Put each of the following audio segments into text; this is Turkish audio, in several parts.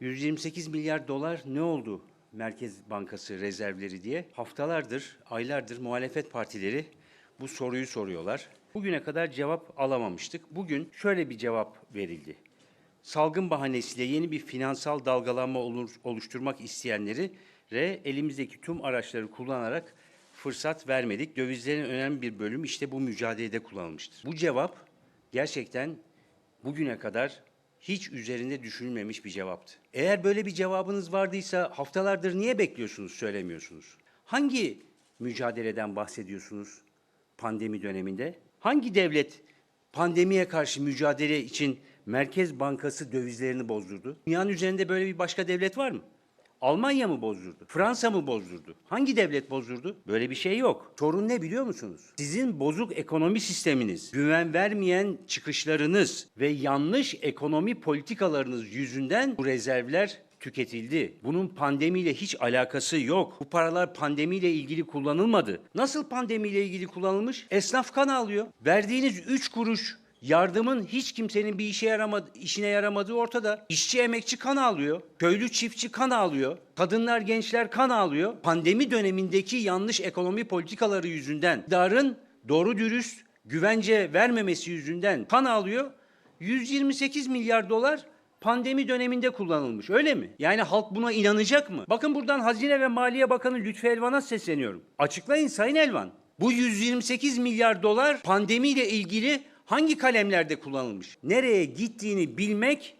128 milyar dolar ne oldu Merkez Bankası rezervleri diye haftalardır, aylardır muhalefet partileri bu soruyu soruyorlar. Bugüne kadar cevap alamamıştık. Bugün şöyle bir cevap verildi. Salgın bahanesiyle yeni bir finansal dalgalanma oluşturmak isteyenleri re elimizdeki tüm araçları kullanarak fırsat vermedik. Dövizlerin önemli bir bölümü işte bu mücadelede kullanılmıştır. Bu cevap gerçekten bugüne kadar hiç üzerinde düşünülmemiş bir cevaptı. Eğer böyle bir cevabınız vardıysa haftalardır niye bekliyorsunuz, söylemiyorsunuz? Hangi mücadeleden bahsediyorsunuz pandemi döneminde? Hangi devlet pandemiye karşı mücadele için Merkez Bankası dövizlerini bozdurdu? Dünyanın üzerinde böyle bir başka devlet var mı? Almanya mı bozdurdu? Fransa mı bozdurdu? Hangi devlet bozdurdu? Böyle bir şey yok. Sorun ne biliyor musunuz? Sizin bozuk ekonomi sisteminiz, güven vermeyen çıkışlarınız ve yanlış ekonomi politikalarınız yüzünden bu rezervler tüketildi. Bunun pandemiyle hiç alakası yok. Bu paralar pandemiyle ilgili kullanılmadı. Nasıl pandemiyle ilgili kullanılmış? Esnaf kan alıyor. Verdiğiniz 3 kuruş Yardımın hiç kimsenin bir işe yaramadı, işine yaramadığı ortada. İşçi emekçi kan ağlıyor. Köylü çiftçi kan ağlıyor. Kadınlar gençler kan ağlıyor. Pandemi dönemindeki yanlış ekonomi politikaları yüzünden darın doğru dürüst güvence vermemesi yüzünden kan ağlıyor. 128 milyar dolar pandemi döneminde kullanılmış. Öyle mi? Yani halk buna inanacak mı? Bakın buradan Hazine ve Maliye Bakanı Lütfü Elvan'a sesleniyorum. Açıklayın Sayın Elvan. Bu 128 milyar dolar pandemiyle ilgili hangi kalemlerde kullanılmış? Nereye gittiğini bilmek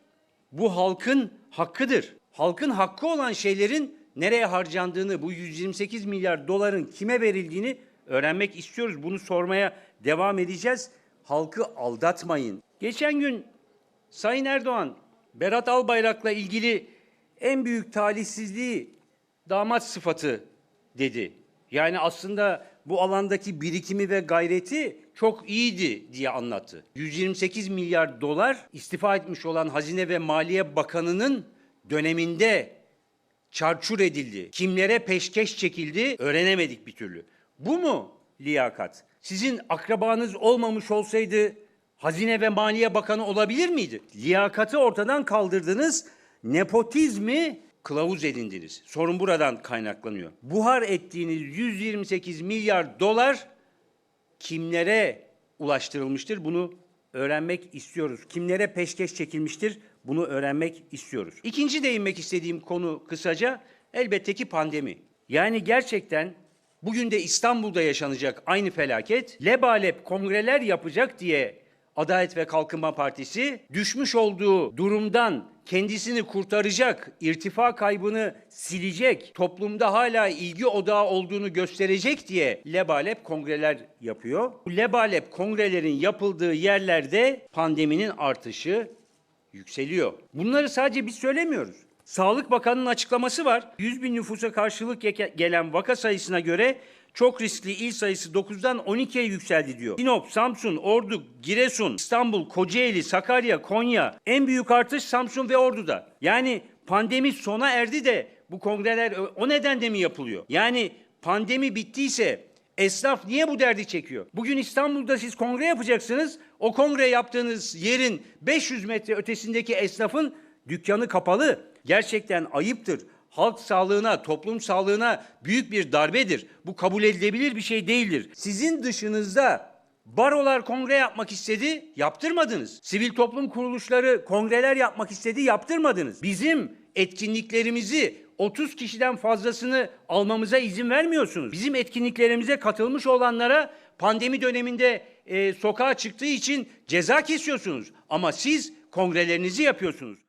bu halkın hakkıdır. Halkın hakkı olan şeylerin nereye harcandığını, bu 128 milyar doların kime verildiğini öğrenmek istiyoruz. Bunu sormaya devam edeceğiz. Halkı aldatmayın. Geçen gün Sayın Erdoğan, Berat Albayrak'la ilgili en büyük talihsizliği damat sıfatı dedi. Yani aslında bu alandaki birikimi ve gayreti çok iyiydi diye anlattı. 128 milyar dolar istifa etmiş olan Hazine ve Maliye Bakanı'nın döneminde çarçur edildi. Kimlere peşkeş çekildi öğrenemedik bir türlü. Bu mu liyakat? Sizin akrabanız olmamış olsaydı Hazine ve Maliye Bakanı olabilir miydi? Liyakatı ortadan kaldırdınız, nepotizmi kılavuz edindiniz. Sorun buradan kaynaklanıyor. Buhar ettiğiniz 128 milyar dolar kimlere ulaştırılmıştır? Bunu öğrenmek istiyoruz. Kimlere peşkeş çekilmiştir? Bunu öğrenmek istiyoruz. İkinci değinmek istediğim konu kısaca elbette ki pandemi. Yani gerçekten bugün de İstanbul'da yaşanacak aynı felaket lebalep kongreler yapacak diye Adalet ve Kalkınma Partisi düşmüş olduğu durumdan kendisini kurtaracak, irtifa kaybını silecek, toplumda hala ilgi odağı olduğunu gösterecek diye lebalep kongreler yapıyor. Bu lebalep kongrelerin yapıldığı yerlerde pandeminin artışı yükseliyor. Bunları sadece biz söylemiyoruz. Sağlık Bakanı'nın açıklaması var. 100 bin nüfusa karşılık ge- gelen vaka sayısına göre çok riskli il sayısı 9'dan 12'ye yükseldi diyor. Sinop, Samsun, Ordu, Giresun, İstanbul, Kocaeli, Sakarya, Konya en büyük artış Samsun ve Ordu'da. Yani pandemi sona erdi de bu kongreler o- nedenle mi yapılıyor? Yani pandemi bittiyse Esnaf niye bu derdi çekiyor? Bugün İstanbul'da siz kongre yapacaksınız. O kongre yaptığınız yerin 500 metre ötesindeki esnafın dükkanı kapalı. Gerçekten ayıptır. Halk sağlığına, toplum sağlığına büyük bir darbedir. Bu kabul edilebilir bir şey değildir. Sizin dışınızda barolar kongre yapmak istedi, yaptırmadınız. Sivil toplum kuruluşları kongreler yapmak istedi, yaptırmadınız. Bizim etkinliklerimizi 30 kişiden fazlasını almamıza izin vermiyorsunuz. Bizim etkinliklerimize katılmış olanlara pandemi döneminde e, sokağa çıktığı için ceza kesiyorsunuz. Ama siz kongrelerinizi yapıyorsunuz.